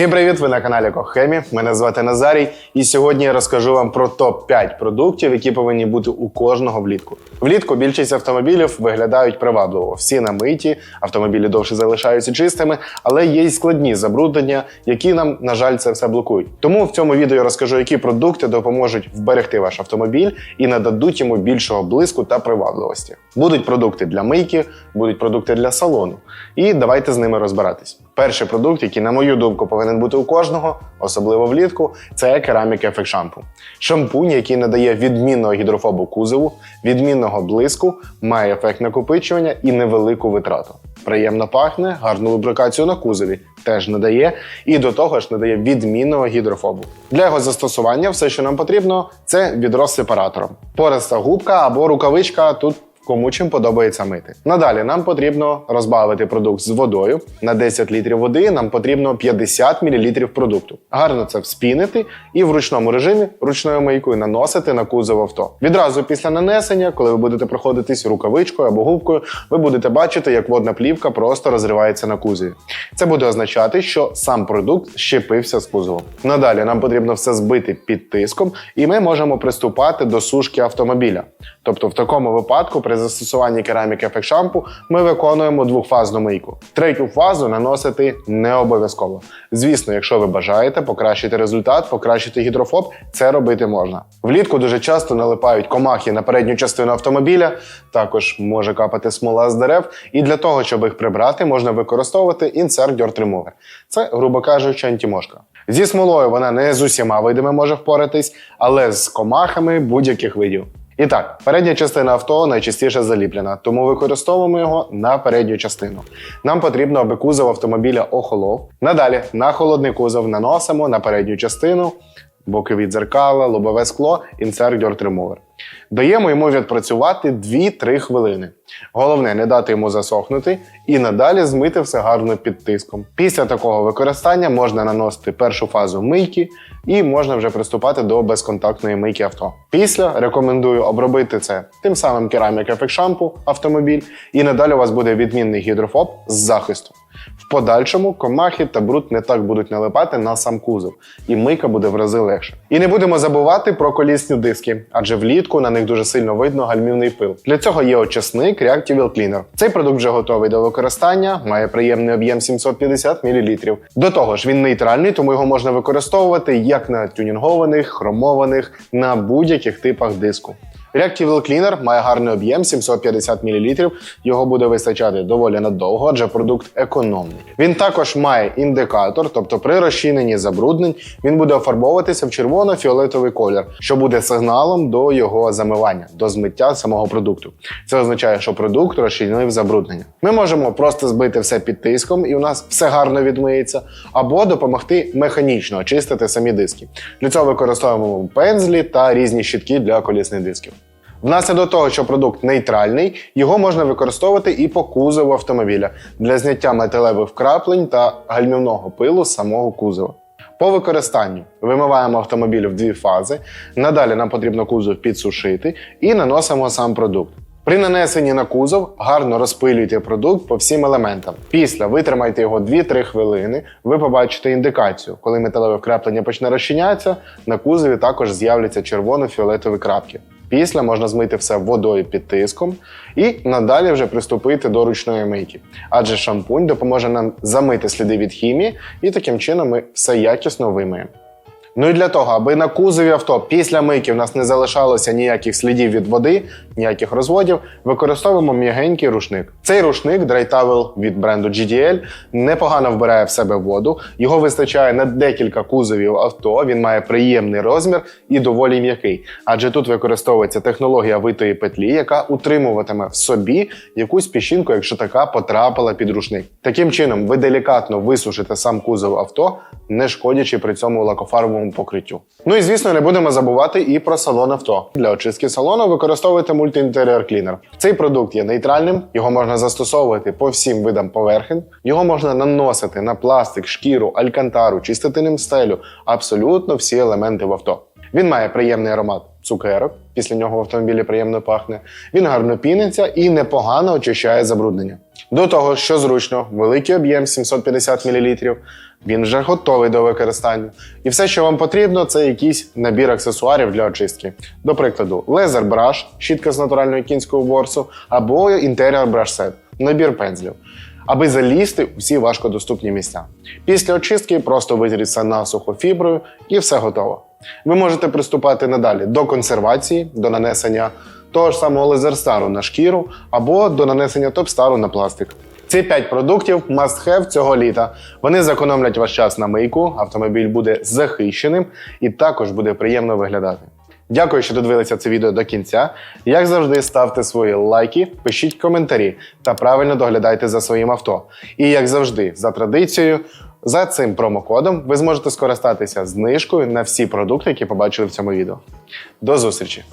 Всім привіт! Ви на каналі Кохемі. Мене звати Назарій, і сьогодні я розкажу вам про топ 5 продуктів, які повинні бути у кожного влітку. Влітку більшість автомобілів виглядають привабливо. Всі намиті, автомобілі довше залишаються чистими, але є й складні забруднення, які нам, на жаль, це все блокують. Тому в цьому відео розкажу, які продукти допоможуть вберегти ваш автомобіль і нададуть йому більшого блиску та привабливості. Будуть продукти для мийки, будуть продукти для салону. І давайте з ними розбиратись. Перший продукт, який, на мою думку, повинен бути у кожного, особливо влітку, це керамік ефект шампу. Шампунь, який надає відмінного гідрофобу кузову, відмінного блиску, має ефект накопичування і невелику витрату. Приємно пахне, гарну лубрикацію на кузові теж надає, і до того ж надає відмінного гідрофобу. Для його застосування все, що нам потрібно, це відро з сепаратором. Пориста губка або рукавичка тут кому чим подобається мити. Надалі нам потрібно розбавити продукт з водою. На 10 літрів води нам потрібно 50 мл продукту. Гарно це вспінити і в ручному режимі ручною мийкою наносити на кузов авто. Відразу після нанесення, коли ви будете проходитись рукавичкою або губкою, ви будете бачити, як водна плівка просто розривається на кузові. Це буде означати, що сам продукт щепився з кузовом. Надалі нам потрібно все збити під тиском, і ми можемо приступати до сушки автомобіля. Тобто, в такому випадку, при застосуванні кераміки ефект шампу, ми виконуємо двохфазну мийку. Третю фазу наносити не обов'язково. Звісно, якщо ви бажаєте покращити результат, покращити гідрофоб, це робити можна. Влітку дуже часто налипають комахи на передню частину автомобіля, також може капати смола з дерев. І для того, щоб їх прибрати, можна використовувати інсерт Dirt Remover. Це, грубо кажучи, антимошка. Зі смолою вона не з усіма видами може впоратись, але з комахами будь-яких видів. І так, передня частина авто найчастіше заліплена, тому використовуємо його на передню частину. Нам потрібно, аби кузов автомобіля охолов. Надалі на холодний кузов наносимо на передню частину, бокові дзеркала, лобове скло, інсерт Dirt Remover. Даємо йому відпрацювати 2-3 хвилини. Головне не дати йому засохнути і надалі змити все гарно під тиском. Після такого використання можна наносити першу фазу мийки і можна вже приступати до безконтактної мийки авто. Після рекомендую обробити це тим самим керамік шампу автомобіль, і надалі у вас буде відмінний гідрофоб з захисту. В подальшому комахи та бруд не так будуть налипати на сам кузов, і мийка буде в рази легше. І не будемо забувати про колісні диски, адже влітку на них дуже сильно видно гальмівний пил. Для цього є очисник Reactive Wheel Cleaner. Цей продукт вже готовий до використання, має приємний об'єм 750 мл. До того ж, він нейтральний, тому його можна використовувати як на тюнінгованих, хромованих, на будь-яких типах диску. Reactive Cleaner має гарний об'єм 750 мл. Його буде вистачати доволі надовго, адже продукт економний. Він також має індикатор, тобто при розчиненні забруднень він буде офарбовуватися в червоно-фіолетовий колір, що буде сигналом до його замивання, до змиття самого продукту. Це означає, що продукт розчинив забруднення. Ми можемо просто збити все під тиском, і у нас все гарно відмиється, або допомогти механічно очистити самі диски. Для цього використовуємо пензлі та різні щітки для колісних дисків. Внаслідок того, що продукт нейтральний, його можна використовувати і по кузову автомобіля для зняття металевих вкраплень та гальмівного пилу з самого кузова. По використанню вимиваємо автомобіль в дві фази. Надалі нам потрібно кузов підсушити і наносимо сам продукт. При нанесенні на кузов гарно розпилюйте продукт по всім елементам. Після витримайте його 2-3 хвилини. Ви побачите індикацію. Коли металеве вкраплення почне розчинятися, на кузові також з'являться червоно-фіолетові крапки. Після можна змити все водою під тиском і надалі вже приступити до ручної мийки. Адже шампунь допоможе нам замити сліди від хімії, і таким чином ми все якісно вимиємо. Ну і для того, аби на кузові авто після мийки в нас не залишалося ніяких слідів від води, ніяких розводів, використовуємо м'ягенький рушник. Цей рушник Dry від бренду GDL непогано вбирає в себе воду. Його вистачає на декілька кузовів авто. Він має приємний розмір і доволі м'який. Адже тут використовується технологія витої петлі, яка утримуватиме в собі якусь піщинку, якщо така потрапила під рушник. Таким чином, ви делікатно висушите сам кузов авто, не шкодячи при цьому лакофарбовому покриттю. Ну і звісно, не будемо забувати і про салон авто. Для очистки салону використовуйте мультиінтер'єр клінер. Цей продукт є нейтральним, його можна застосовувати по всім видам поверхень, його можна наносити на пластик, шкіру, алькантару, чистити ним стелю, абсолютно всі елементи в авто. Він має приємний аромат цукерок, після нього в автомобілі приємно пахне. Він гарно піниться і непогано очищає забруднення. До того, що зручно, великий об'єм 750 мл, він вже готовий до використання. І все, що вам потрібно, це якийсь набір аксесуарів для очистки. До прикладу, лезер браш, щітка з натурального кінського ворсу, або інтеріор браш сет, набір пензлів. Аби залізти у всі важкодоступні місця. Після очистки просто витріть все насухо фіброю і все готово. Ви можете приступати надалі до консервації, до нанесення того ж самого лазерстару на шкіру або до нанесення топстару на пластик. Ці 5 продуктів must have цього літа. Вони зекономлять ваш час на мийку, автомобіль буде захищеним і також буде приємно виглядати. Дякую, що додивилися це відео до кінця. Як завжди, ставте свої лайки, пишіть коментарі та правильно доглядайте за своїм авто. І як завжди, за традицією, за цим промокодом ви зможете скористатися знижкою на всі продукти, які побачили в цьому відео. До зустрічі!